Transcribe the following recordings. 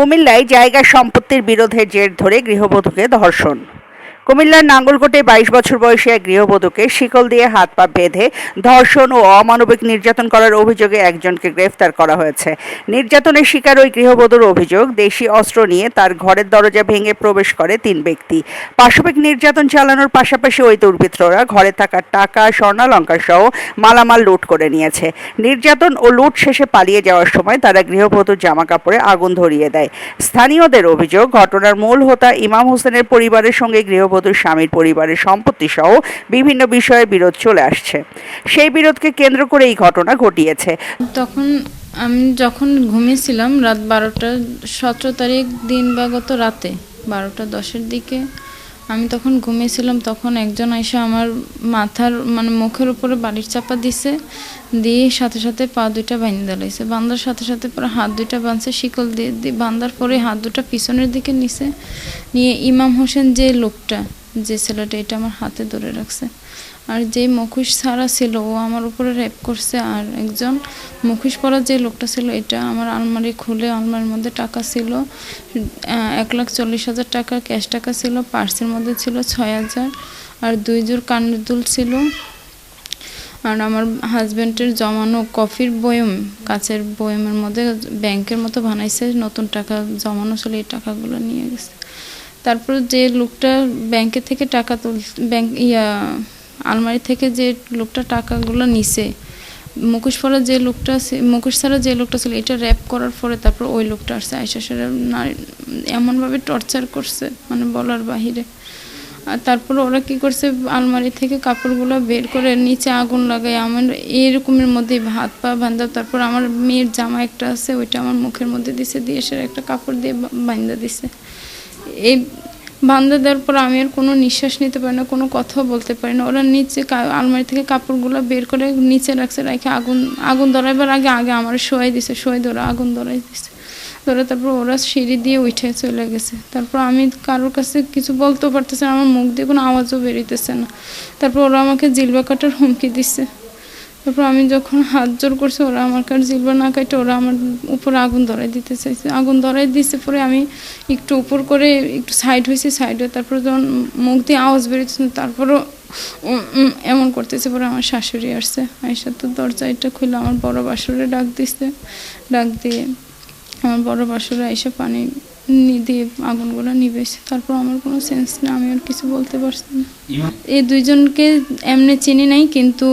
কুমিল্লায় জায়গা সম্পত্তির বিরোধের জের ধরে গৃহবধূকে ধর্ষণ। কুমিল্লার নাঙ্গলকোটে বাইশ বছর বয়সী এক গৃহবধূকে শিকল দিয়ে হাত পা বেঁধে ধর্ষণ ও অমানবিক নির্যাতন করার অভিযোগে একজনকে গ্রেফতার করা হয়েছে। নির্যাতনের শিকার ওই গৃহবধূর অভিযোগ, দেশি অস্ত্র নিয়ে তার ঘরের দরজা ভেঙে প্রবেশ করে তিন ব্যক্তি। পাশবিক নির্যাতন চালানোর পাশাপাশি ওই দুর্বৃত্তরা ঘরে থাকা টাকা, স্বর্ণালঙ্কার সহ মালামাল লুট করে নিয়েছে। নির্যাতন ও লুট শেষে পালিয়ে যাওয়ার সময় তারা গৃহবধূর জামা কাপড়ে আগুন ধরিয়ে দেয়। স্থানীয়দের অভিযোগ, ঘটনার মূল হোতা ইমাম হোসেনের পরিবারের সঙ্গে গৃহবধূর স্বামীর পরিবারের সম্পত্তি সহ বিভিন্ন বিষয়ে বিরোধ চলে আসছে। সেই বিরোধকে কেন্দ্র করে এই ঘটনা ঘটিয়েছে। তখন আমি যখন ঘুমিয়েছিলাম রাত বারোটা সতেরো তারিখ দিন বা গত রাতে, বারোটা দশের দিকে আমি তখন ঘুমিয়েছিলাম, তখন একজন এসে আমার মাথার মানে মুখের উপরে বাড়ির চাপা দিছে, দিয়ে সাথে সাথে পা দুইটা বাঁধে দাঁড়াইছে বান্দার সাথে সাথে পরে হাত দুইটা বাঁধছে, শিকল দিয়ে দিয়ে বান্দার পরে হাত দুটা পিছনের দিকে নিছে। নিয়ে ইমাম হোসেন যে লোকটা যে ছেলেটা এটা আমার হাতে ধরে রাখছে। আর যে মুখোশ ছাড়া ছিল, ও আমার উপরে র্যাপ করছে। আর একজন মুখোশ পরা যে লোকটা ছিল, এটা আমার আলমারি খুলে আলমারির মধ্যে টাকা ছিল এক লাখ চল্লিশ হাজার টাকা, ক্যাশ টাকা ছিল, পার্সের মধ্যে ছিল ছয় হাজার। আর দুই জোর কানের দুল ছিল। আর আমার হাজব্যান্ডের জমানো কফির বয়ম, কাচের বয়মের মধ্যে ব্যাংকের মতো বানাইছে, নতুন টাকা জমানো ছিল, এই টাকাগুলো নিয়ে গেছে। তারপর যে লোকটা ব্যাংকে থেকে টাকা তুল ব্যাংক ইয়া, আলমারি থেকে যে লোকটা টাকাগুলো নিছে মুখোশ পরা যে লোকটা আছে- মুখোশ ছাড়া যে লোকটা ছিল, এটা র্যাপ করার পরে তারপর ওই লোকটা আসছে। আয়সা সেরা এমনভাবে টর্চার করছে মানে বলার বাহিরে। আর তারপর ওরা কি করছে, আলমারি থেকে কাপড়গুলো বের করে নিচে আগুন লাগায়, আমার এরকমের মধ্যে হাত পা বান্ধা তারপর আমার মেয়ের জামা একটা আছে, ওইটা আমার মুখের মধ্যে দিছে, দিয়ে সে একটা কাপড় দিয়ে বান্ধা দিছে। এই বান্ধা পর আমি আর কোনো নিঃশ্বাস নিতে পারি না, কোনো কথাও বলতে পারি না। ওরা নিচে আলমারি থেকে কাপড়গুলো বের করে নিচে রাখছে, রেখে আগুন আগুন ধরাইবার আগে আগে আমার শোয়াই দিছে, শোয়াই ধরে আগুন ধরাই দিছে। ধরে তারপর ওরা সিঁড়ি দিয়ে উঠে চলে গেছে। তারপর আমি কারোর কাছে কিছু বলতেও পারতেছে না, আমার মুখ দিয়ে কোনো আওয়াজও বেরিতেছে না। তারপর ওরা আমাকে জিলবা কাটার হুমকি দিচ্ছে তারপর আমি যখন হাত জোর করছি, ওরা আমার কাছে জিলবা না কাটে ওরা আমার উপরে আগুন ধরাই দিতে চাইছে। আগুন ধরাই দিছে পরে আমি একটু উপর করে একটু সাইড হয়েছি সাইড হয়ে তারপর যখন মুখ দিয়ে আওয়াজ বেরোচ্ছে তারপরও এমন করতেছে পরে আমার শাশুড়ি আসছে। আইসা তো দরজা এটা খুলে আমার বড় বাসুরে ডাক দিচ্ছে ডাক দিয়ে আমার বড় বাসুরে এসে পানি দিয়ে আগুনগুলো নিবেছে তারপর আমার কোনো সেন্স না আমি আর কিছু বলতে পারছি না। এই দুইজনকে এমনি চিনি নাই কিন্তু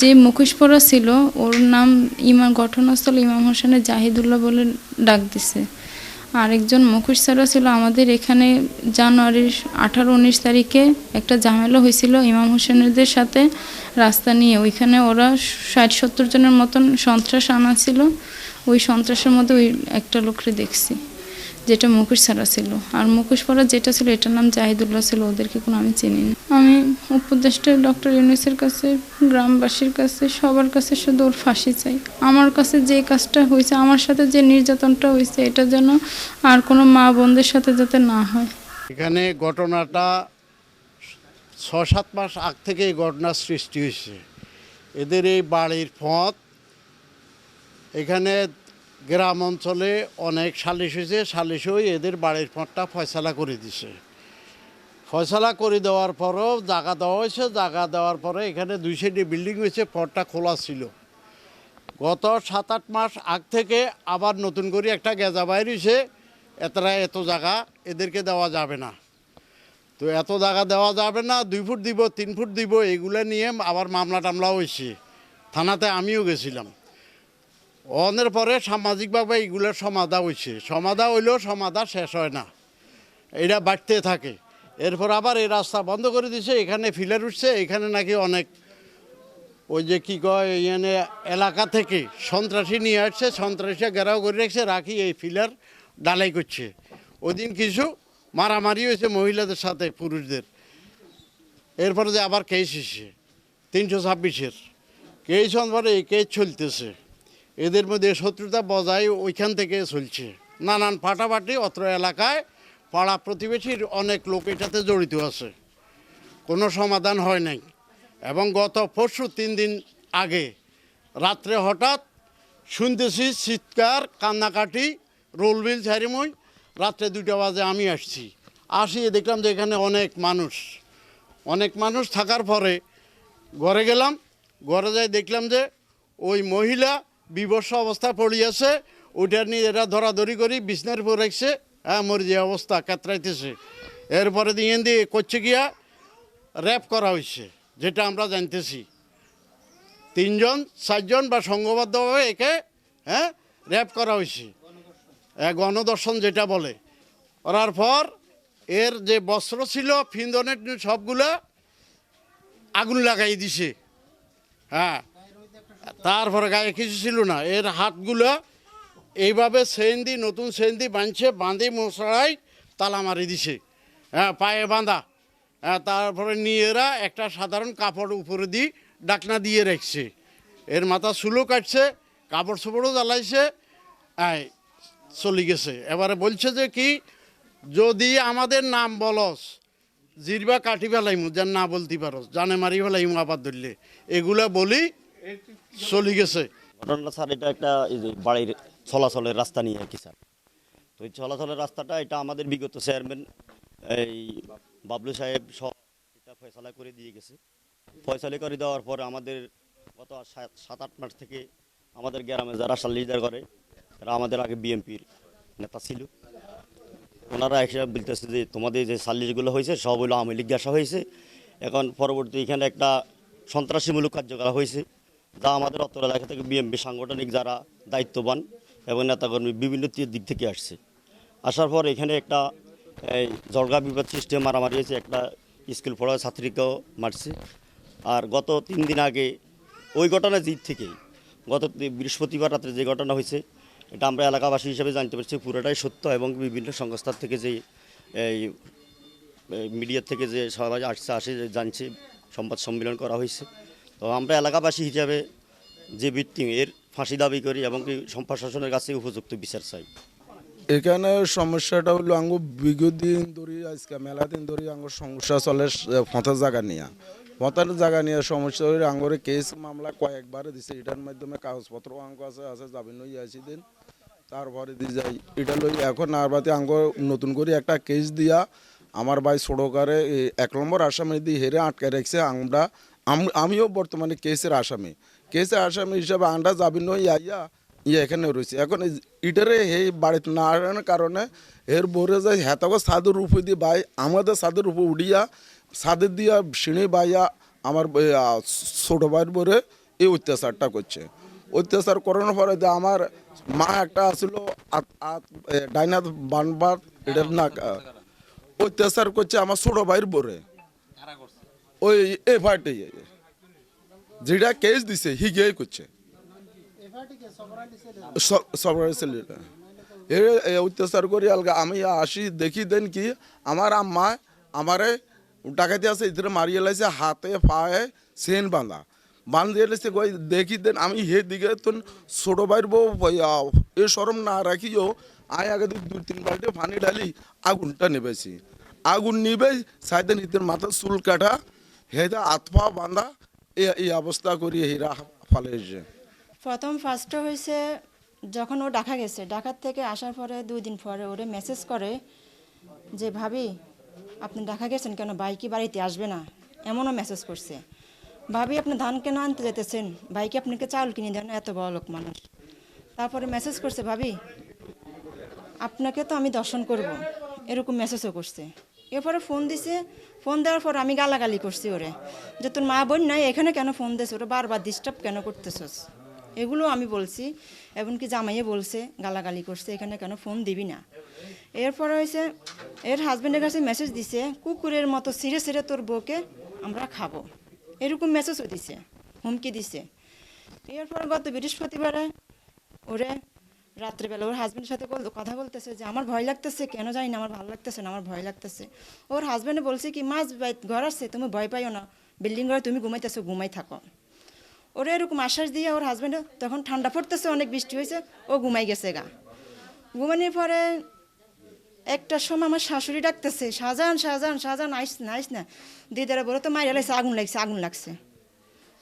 যে মুখোশ পরা ছিল ওর নাম ইমাম ঘটনাস্থল ইমাম হোসেনের জাহিদুল্লাহ বলে ডাক দিছে। আরেকজন মুখোশ ছাড়া ছিল আমাদের এখানে জানুয়ারির আঠারো উনিশ তারিখে একটা ঝামেলা হয়েছিল ইমাম হোসেনদের সাথে রাস্তা নিয়ে। ওইখানে ওরা ষাট সত্তর জনের মতন সন্ত্রাস আনা ছিল। ওই সন্ত্রাসের মধ্যে ওই একটা লোককে দেখছি। যেটা মুখোশ ছাড়া ছিল। আর মুখোশ পরা যেটা ছিল, এটার নাম জাহিদুল্লাহ ছিল, ওদেরকে কোনো আমি চিনি না। আমি উপদেষ্টা ডক্টর ইউনুসের কাছে, গ্রামবাসীর কাছে, সবার কাছে শুধু ওর ফাঁসি চাই। আমার কাছে যে কাজটা হয়েছে, আমার সাথে যে নির্যাতনটা হয়েছে, এটা যেন আর কোনো মা বোনদের সাথে যাতে না হয়। এখানে ঘটনাটা ছ সাত মাস আগ থেকে এই ঘটনার সৃষ্টি হয়েছে। এদের এই বাড়ির পথ, এখানে গ্রাম অঞ্চলে অনেক সালিশ হয়েছে, সালিশ হয়ে এদের বাড়ির পথটা ফয়সালা করে দিছে। ফয়সালা করে দেওয়ার পরও জায়গা দেওয়া হয়েছে, জায়গা দেওয়ার পরে এখানে দুই সাইডে বিল্ডিং হয়েছে, পথটা খোলা ছিল। গত সাত আট মাস আগ থেকে আবার নতুন করে একটা গেজা বাইর হয়েছে এতরা এত জায়গা এদেরকে দেওয়া যাবে না। তো এত জায়গা দেওয়া যাবে না, দুই ফুট দিব, তিন ফুট দিব, এগুলো নিয়ে আবার মামলা টামলা হয়েছে। থানাতে আমিও গেছিলাম। অনের পরে সামাজিকভাবে এইগুলোর সমাধা হয়েছে সমাধা হইলেও সমাধা শেষ হয় না। এটা বাড়তে থাকে। এরপর আবার এই রাস্তা বন্ধ করে দিছে, এখানে ফিলার উঠছে, এখানে নাকি অনেক ওই যে কী কয় এখানে এলাকা থেকে সন্ত্রাসী নিয়ে আসছে সন্ত্রাসী ঘেরাও করে রেখেছে, রাখি এই ফিলার ডালাই করছে। ওদিন কিছু মারামারি হয়েছে মহিলাদের সাথে, পুরুষদের। এরপরে যে আবার কেস এসে তিনশো ছাব্বিশের। কেস পরে এই কেস চলতেছে। এদের মধ্যে শত্রুতা বজায় ওইখান থেকে চলছে। নানান ফাটাফাটি অত্র এলাকায় পাড়া প্রতিবেশীর অনেক লোক এটাতে জড়িত আছে। কোনো সমাধান হয় নাই। এবং গত পরশু তিন দিন আগে রাত্রে হঠাৎ শুনতেছি চিৎকার, কান্নাকাটি রোলবিল ছাড়িমই রাত্রে দুইটা বাজে আমি আসছি। আসিয়ে দেখলাম যে এখানে অনেক মানুষ। অনেক মানুষ থাকার পরে ঘরে গেলাম। ঘরে যাই দেখলাম যে ওই মহিলা বিবর্ষ অবস্থায় পড়িয়াছে ওইটা নিয়ে এরা ধরাধরি করি বিছনার উপর রাখছে হ্যাঁ মরে যে অবস্থা কাতরাইতেছে। এরপরে দিয়ে দিয়ে করছে গিয়া র্যাপ করা হয়েছে যেটা আমরা জানতেছি। তিনজন চারজন বা সংঘবদ্ধভাবে একে হ্যাঁ র্যাপ করা হয়েছে হ্যাঁ, গণদর্শন যেটা বলে। করার পর এর যে বস্ত্র ছিল ফিন্দনের সবগুলা আগুন লাগাই দিছে। হ্যাঁ তারপরে গায়ে কিছু ছিল না। এর হাতগুলো এইভাবে সেন্দি, নতুন সেন্দি বাঁধছে, বাঁধে মশাই তালা মারি দিছে। হ্যাঁ পায়ে বাঁধা। হ্যাঁ তারপরে নিয়ে এরা একটা সাধারণ কাপড় উপরে দিয়ে ডাকনা দিয়ে রাখছে। এর মাথা সুলো কাটছে, কাপড় চোপড়ও জ্বালাইছে হ্যাঁ চলে গেছে। এবারে বলছে যে কি, যদি আমাদের নাম বলস, জিরবা কাটি ফেলাইমু, যেন না বলতে পারস, জানে মারি ফেলাইমু আবার ধরলে। এগুলা বলি চলে গেছে। ঘটনাটা স্যার, এটা একটা বাড়ির চলাচলের রাস্তা নিয়ে আর কি, স্যার। তো এই চলাচলের রাস্তাটা, এটা আমাদের বিগত চেয়ারম্যান এই বাবলু সাহেব সব এটা ফয়সালা করে দিয়ে গেছে। ফয়সালি করে দেওয়ার পরে আমাদের গত সাত আট মাস থেকে আমাদের গ্রামে যারা লিডার করে, তারা আমাদের আগে বিএনপির নেতা ছিল। ওনারা এসে বলতেছে যে, তোমাদের যে সাল্লিশগুলো হয়েছে সব হলো আওয়ামী লীগ হয়েছে। এখন পরবর্তী এখানে একটা সন্ত্রাসীমূলক কার্যকলাপ হয়েছে। যা আমাদের অত্র এলাকা থেকে বিএমপি সাংগঠনিক যারা দায়িত্ববান এবং নেতাকর্মী বিভিন্ন দিক থেকে আসছে। আসার পর এখানে একটা, এই জলগা বিপদ সৃষ্টি মারামারি হয়েছে, একটা স্কুল পড়া ছাত্রীকেও মারছে। আর গত তিন দিন আগে ওই ঘটনার দিক থেকেই, গত বৃহস্পতিবার রাত্রে যে ঘটনা হয়েছে, এটা আমরা এলাকাবাসী হিসেবে জানতে পারছি, পুরোটাই সত্য এবং বিভিন্ন সংস্থার থেকে যে এই মিডিয়া থেকে যে সবাই আসছে, আসে, জানছে, সংবাদ সম্মেলন করা হয়েছে। তো আমরা এলাকাবাসী হিসাবে যে ভিত্তি এর ফাঁসি দাবি করি এবং কি সম- প্রশাসনের কাছে উপযুক্ত বিচার চাই। এখানে সমস্যাটা হলো আঙ্গু বিগত দিন ধরে, আজকে মেলা দিন ধরে আঙ্গ সমস্যা চলে ফতার জায়গা নিয়ে। ফতার জায়গা নিয়ে সমস্যা হলে আঙ্গরে কেস মামলা কয়েকবার দিছে। এটার মাধ্যমে কাগজপত্র আঙ্গ আছে আছে যাবেন লই আসি দিন। তারপরে দিয়ে যাই। এটা লই এখন আর বাতে আঙ্গ নতুন করে একটা কেস দিয়া, আমার ভাই সড়কারে এক নম্বর আসামি দিয়ে হেরে আটকে রেখেছে। আমরা আম- আমিও বর্তমানে কেসের আসামি। কেসের আসামি হিসাবে আন্ডা যাবি নই, আইয়া ইয়ে এখানে রয়েছে। এখন ইটারে এই বাড়িতে না আসার কারণে এর বরে যায় হেতাকে সাদের উপরে দিয়ে বাই আমাদের সাদের উপর উঠিয়া সাদের দিয়া সিঁড়ি বাইয়া আমার ছোট ভাইয়ের বরে এই অত্যাচারটা করছে। অত্যাচার করানোর পরে যে আমার মা একটা আসলো ডাইনাত বানবার এটা না, অত্যাচার করছে আমার ছোট ভাইয়ের বরে ওই এ ফাটে যেটা কেস দিছে হি গিয়ে করছে। এ, অত্যাচার করি, আলগা আমি আসি, দেখি, দেন কি, আমার আম্মা আমারে ডাকাতি আছে ইধরে মারিয়ে লাইছে, হাতে, পায়ে সেন বাঁধা। বাঁধিয়ে লাইছে, কই, দেখি, দেন আমি হে দিকে তো ছোট ভাইয়ের এ সরম না রাখিও আয় আগে দুই তিন বাল্টি পানি ঢালি, আগুনটা নেবেছি আগুন নিবে সাইদেন ইতের মাথা চুল কাটা হেদা আতপা বাঁধা এ- এই অবস্থা করি হেরা ফালে প্রথম ফার্স্টে হয়েছে যখন ও ডাকা গেছে। ডাকার থেকে আসার পরে দুই দিন পরে ওরে মেসেজ করে যে, ভাবি, আপনি ডাকা গেছেন কেন? ভাই কি বাড়িতে আসবে না? এমনও মেসেজ করছে। ভাবি, আপনি ধান কেন আনতে যেতেছেন? ভাইকে আপনাকে চাউল কিনে দেন? এত বড় লোক মানুষ। তারপরে মেসেজ করছে, ভাবি, আপনাকে তো আমি দর্শন করব। এরকম মেসেজও করছে। এরপরে ফোন দিছে। ফোন দেওয়ার পর আমি গালাগালি করছি ওরে। যে তোর মা বোন নাই, এখানে কেন ফোন দিস ওরা বারবার ডিস্টার্ব কেন করতেছস? এগুলো আমি বলছি। এমনকি জামাইয়ে বলছে, গালাগালি করছে, এখানে কেন ফোন দিবি না? এরপরে হয়েছে এর হাজব্যান্ডের কাছে মেসেজ দিছে, কুকুরের মতো ছিঁড়ে ছিঁড়ে তোর বউকে আমরা খাব। এরকম মেসেজও দিছে, হুমকি দিছে। এরপর গত বৃহস্পতিবারে ওরে রাত্রেবেলা ওর হাজব্যান্ডের সাথে কথা বলতেছে যে, আমার ভয় লাগতেছে, কেন জানি না আমার ভালো লাগতেছে না, আমার ভয় লাগতেছে। ওর হাজব্যান্ডে বলছে কি, মাছ ঘর আছে, তুমি ভয় পাইও না। বিল্ডিং ঘরে তুমি ঘুমাইতেছো, ঘুমাই থাকো। ওরা এরকম আশ্বাস দিয়ে ওর হাজব্যান্ডে তখন ঠান্ডা পড়তেছে, অনেক বৃষ্টি হয়েছে, ও ঘুমাই গেছে গা। ঘুমানোর পরে একটা সময় আমার শাশুড়ি ডাকতেছে শাহজাহান শাহজাহান শাহজাহান আইস না আইস না। দিদারা বলে তো মাইরা লাগছে, আগুন লাগছে আগুন লাগছে।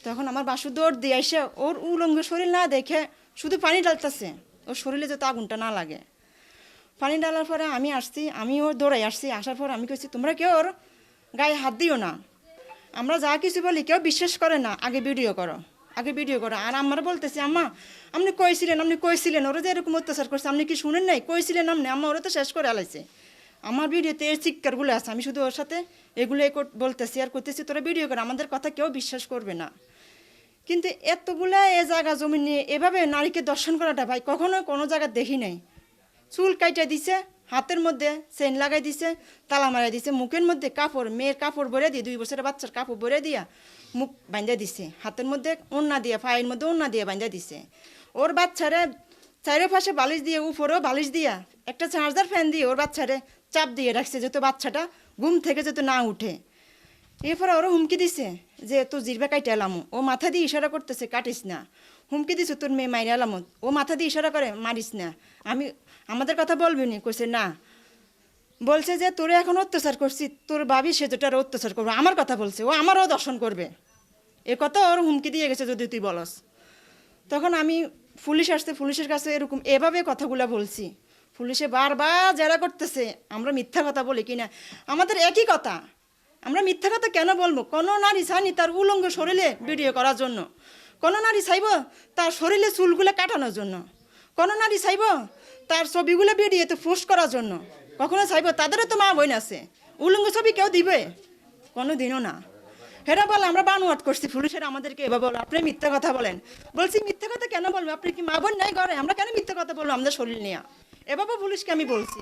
তখন আমার বাসু দৌড় দিয়ে এসে ওর উলঙ্গ শরীর না দেখে শুধু পানি ঢালতেছে। ওর শরীরে যাতে আগুনটা না লাগে। পানি ডালার পরে আমি আসছি আমি ওর দৌড়াই আসছি, আসার পর আমি কইছি, তোমরা কেউ ওর গায়ে হাত দিও না। আমরা যা কিছু বলি কেউ বিশ্বাস করে না। আগে ভিডিও করো, আগে ভিডিও করো। আর আমরা বলতেছি, আম্মা, আপনি কইছিলেন আপনি কইছিলেন ওরা যে এরকম অত্যাচার করছে, আপনি কি শুনেন নাই? কইছিলেন আপনি? আম্মা, ওরা তো শেষ করে আলাইছে। আমার ভিডিওতে এর চিৎকারগুলো আছে, আমি শুধু ওর সাথে এগুলো বলতেছি আর করতেছি তোরা ভিডিও করে, আমাদের কথা কেউ বিশ্বাস করবে না। কিন্তু এতগুলা এ জায়গা জমি নিয়ে এভাবে নারীকে দর্শন করাটা ভাই কখনো কোনো জায়গা দেখি নাই। চুল কাইটা দিছে, হাতের মধ্যে চেন লাগাই দিছে, তালা মারাই দিছে, মুখের মধ্যে কাপড়, মেয়ের কাপড় ভরে দিয়ে, দুই বছরের বাচ্চার কাপড় ভরে দিয়া মুখ বাঁধা দিছে। হাতের মধ্যে ওন্না দিয়ে, পায়ের মধ্যে ওন্না দিয়ে বাঁধা দিছে। ওর বাচ্চারে চারিপাশে বালিশ দিয়ে, উপরেও বালিশ দিয়া একটা চার্জার ফ্যান দিয়ে ওর বাচ্চারে চাপ দিয়ে রাখছে, যাতে বাচ্চাটা ঘুম থেকে যাতে না উঠে। এরপরে ওরা হুমকি দিছে যে, তোর জিরবা কাইটে এলামো ও মাথা দিয়ে ইশারা করতেছে, কাটিস না। হুমকি দিছে, তোর মেয়ে মাইরে এলামো ও মাথা দিয়ে ইশারা করে, মারিস না। আমি, আমাদের কথা বলবি নি কইছে, না। বলছে যে, তোরে এখন অত্যাচার করছি, তোর ভাবি সে যেটার অত্যাচার করবে, আমার কথা বলছে, ও আমারও দর্শন করবে। এ কথা ওর হুমকি দিয়ে গেছে, যদি তুই বলস। তখন আমি পুলিশ আসতে, পুলিশের কাছে এরকম এভাবে কথাগুলো বলছি। পুলিশে বারবার জেরা করতেছে, আমরা মিথ্যা কথা বলি কিনা? আমাদের একই কথা। আমরা মিথ্যা কথা কেন বলব? কোনো নারী চাইনি তার উলঙ্গ শরীরে ভিডিও করার জন্য। কোনো নারী চাইব তার শরীরে চুলগুলো কাটানোর জন্য। কোনো নারী চাইব তার ছবিগুলো ভিডিওতে পোস্ট করার জন্য। কখনো চাইব তাদেরও তো মা বোন আছে। উলঙ্গ ছবি কেউ দিবে? কোনো দিনও না। হেরা বলে, আমরা বানুয়াট করছি পুলিশের আমাদেরকে এবার বলো, আপনি মিথ্যা কথা বলেন। বলছি, মিথ্যা কথা কেন বলব? আপনি কি মা বোন নাই ঘরে? আমরা কেন মিথ্যা কথা বলব? আমাদের শরীর নিয়ে। এভাবে পুলিশকে আমি বলছি।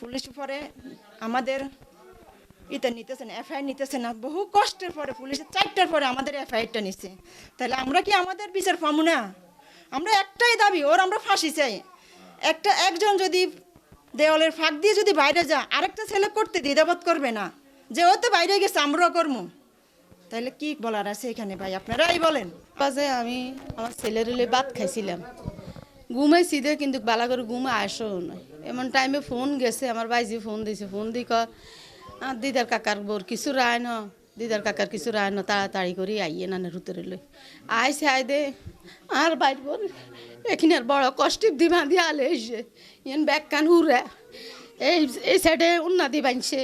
পুলিশ পরে আমাদের ইটা নিতেছে না এফআইআর নিতেছে না। বহু কষ্টের পরে পুলিশের চারটার পরে আমাদের এফআইআরটা নিচ্ছে তাহলে আমরা কি আমাদের বিচার পাবো না? আমরা একটাই দাবি ওর আমরা ফাঁসি চাই। একটা একজন যদি দেওয়ালের ফাঁক দিয়ে যদি বাইরে যা আরেকটা ছেলে করতে দ্বিধাবোধ করবে না। যে ও তো বাইরে গেছে আমরাও করব তাহলে কি বলার আছে এখানে ভাই? আপনারাই বলেন। বাজে আমি আমার ছেলের ভাত খাইছিলাম। ঘুমাইছি দে কিন্তু বালা করে ঘুমে আসো নয় এমন টাইমে ফোন গেছে আমার বাইজি ফোন দিছে। ফোন দি কর "আহ, দিদার কাকার বোর কিছু রায় ন, দিদার কাকার কিছু রায় ন, তাড়াতাড়ি করে, আইয়ে না রুতরে লই। আইসে আই দে আর বাইর বোর, এখানে বড় কষ্ট দি বাঁধি আলে এসে ইয়েন ব্যাগ কান হুরে এই এই সাইডে উন্নতি বানছে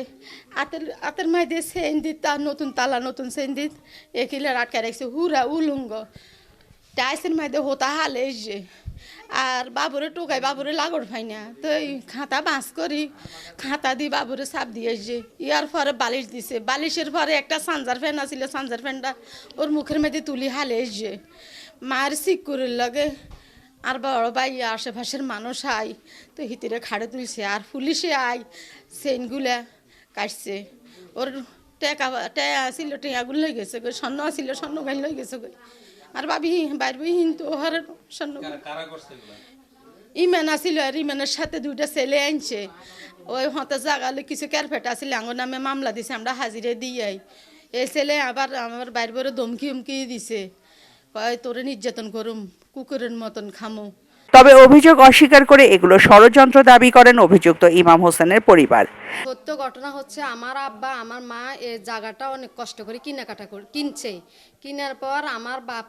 আতের আতের মাই দিয়ে সেন দিত তার নতুন তালা, নতুন সেন দিত একিলে আটকে রাখছে হুরা উলুঙ্গ। টাইসের মাইদে হতা হালে যে আর বাবুরে টোকাই, বাবুরে লাগর পাই না। তো এই খাতা বাঁশ করি, খাতা দি বাবুরে সাপ দিয়ে ইয়ার পরে বালিশ দিছে। বালিশের পরে একটা সানজার ফ্যান আছিল সানজার ফ্যানটা ওর মুখের মধ্যে তুলি হালে এসছে মায়ের সিকুরের লাগে আর বড় ভাই, আশেপাশের মানুষ আই। তো হিতিরে খাড়ে তুলছে, আর পুলিশে আই, সেনগুলা কাটছে। ওর টেকা, টেয়া আসিল টেয়াগুলো লই গেছে স্বর্ণ আসিল স্বর্ণ গাই লই গেছে আর ভাবি বাইরবি তো হর স্বর্ণ। ইমান আসিল আর ইমানের সাথে দুইটা ছেলে আনছে। ওই হতে জাগালে কিছু ক্যারফেট আসিল আঙুর নামে মামলা দিছে আমরা হাজিরে দিয়াই এই ছেলে আবার আমার বাইর বড় ধমকি উমকি দিছে। কয় তোরে নির্যাতন করুম কুকুরের মতন খামো। তবে অভিযোগ অস্বীকার করে এগুলো ষড়যন্ত্র দাবি করেন অভিযুক্ত ইমাম হোসেনের পরিবার। সত্য ঘটনা হচ্ছে আমার আব্বা, আমার মা এই জায়গাটা অনেক কষ্ট করে কেনাকাটা কিনছে। কেনার পর আমার বাপ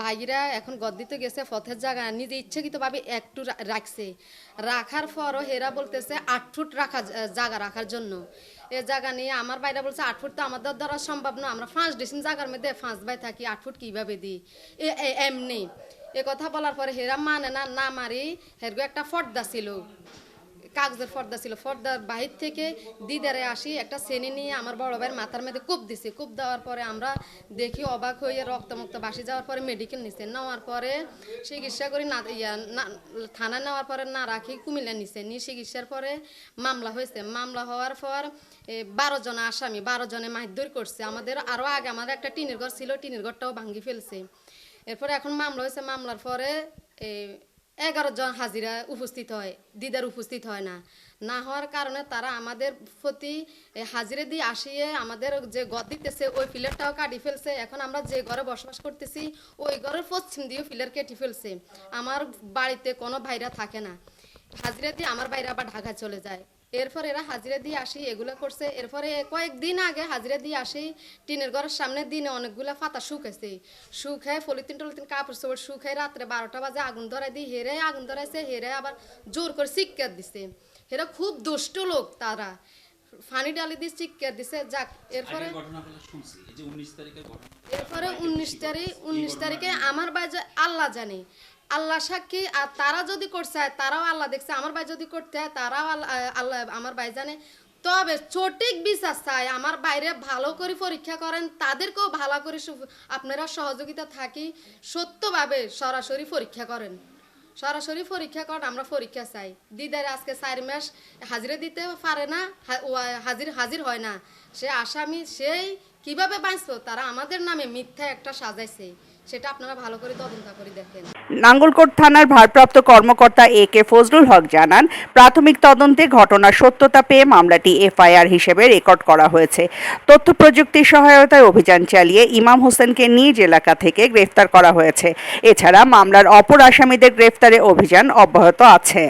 ভাইরা এখন গদ্দিতে গেছে, পথের জায়গা নিজে ইচ্ছাকৃতভাবে একটু রাখছে। রাখার পরও হেরা বলতেছে আট ফুট রাখা জায়গা রাখার জন্য। এ জায়গা নিয়ে আমার বাইরা বলছে, আট ফুট তো আমাদের দ্বারা সম্ভব না, আমরা পাঁচ ডিসিম জায়গার মধ্যে পাঁচ বাই থাকি, আট ফুট কীভাবে দিই? এমনি। এ কথা বলার পরে হেরা মানে না না মারি, হেরগো একটা ফর্দা ছিল। কাগজের ফর্দা ছিল। ফর্দার বাহির থেকে দিদারে আসি, একটা শ্রেণি নিয়ে আমার বড় ভাইয়ের মাথার মধ্যে কূপ দিছে। কূপ দেওয়ার পরে আমরা দেখি অবাক হয়ে রক্তমুক্ত বাসি যাওয়ার পরে মেডিকেল নিছে। নেওয়ার পরে চিকিৎসা করি না, ইয়া, না থানা নেওয়ার পরে না রাখি, কুমিল্লা নিছে। নিয়ে চিকিৎসার পরে মামলা হয়েছে। মামলা হওয়ার পর বারো জন আসামি, বারো জনে মারধর করছে। আমাদের আরও আগে আমাদের একটা টিনের ঘর ছিল, টিনের ঘরটাও ভাঙ্গি ফেলছে। এরপরে এখন মামলা হয়েছে, মামলার পরে এগারো জন হাজিরা উপস্থিত হয়, দিদার উপস্থিত হয় না। না হওয়ার কারণে তারা আমাদের প্রতি হাজিরা দিয়ে আসিয়ে আমাদের যে ঘর দিতেছে, ওই ফিলারটাও কাটি ফেলছে। এখন আমরা যে ঘরে বসবাস করতেছি, ওই ঘরের পশ্চিম দিয়ে ফিলার কেটে ফেলছে। আমার বাড়িতে কোনো ভাইরা থাকে না। হাজিরা দিয়ে আমার বাইরে আবার ঢাকা চলে যায়। এরপর এরা হাজিরা দিয়ে আসি এগুলো করছে। এরপরে কয়েকদিন আগে হাজিরা দিয়ে আসি টিনের ঘরের সামনে দিনে অনেকগুলো পাতা শুকাইছে। শুকায় পলিথিন টলিথিন কাপড় চোপড় শুকায় রাত্রে বারোটা বাজে আগুন ধরাই দিই হেরে আগুন ধরাইছে হেরে আবার জোর করে চিৎকার দিছে। হেরা খুব দুষ্ট লোক তারা। ফানি ডালি দিয়ে চিৎকার দিছে। যাক এরপরে এরপরে উনিশ তারিখ উনিশ তারিখে আমার ভাই যে আল্লাহ জানে আল্লাহ সাক্ষী, আর তারা যদি করছে, তারাও আল্লাহ দেখছে। আমার ভাই যদি করতে হয় তারাও আল্লাহ আল্লাহ, আমার ভাই জানে। তবে সঠিক বিশ্বাস চাই। আমার বাইরে ভালো করে পরীক্ষা করেন, তাদেরকেও ভালো করে আপনারা সহযোগিতা থাকি, সত্যভাবে সরাসরি পরীক্ষা করেন। সরাসরি পরীক্ষা করেন আমরা পরীক্ষা চাই। দিদার আজকে চার মাস হাজিরা দিতে পারে না হাজির হাজির হয় না। সে আসামি, সেই কীভাবে বাঁচলো তারা আমাদের নামে মিথ্যা একটা সাজাইছে। সেটা আপনারা ভালো করে তদন্ত করে দেখেন। নাঙ্গলকোট থানার ভারপ্রাপ্ত কর্মকর্তা এ কে ফজলুল হক জানান, প্রাথমিক তদন্তে ঘটনার সত্যতা পেয়ে মামলাটি এফআইআর হিসেবে রেকর্ড করা হয়েছে। তথ্য প্রযুক্তির সহায়তায় অভিযান চালিয়ে ইমাম হোসেনকে নিজ এলাকা থেকে গ্রেফতার করা হয়েছে। এছাড়া মামলার অপর আসামিদের গ্রেফতারে অভিযান অব্যাহত আছে।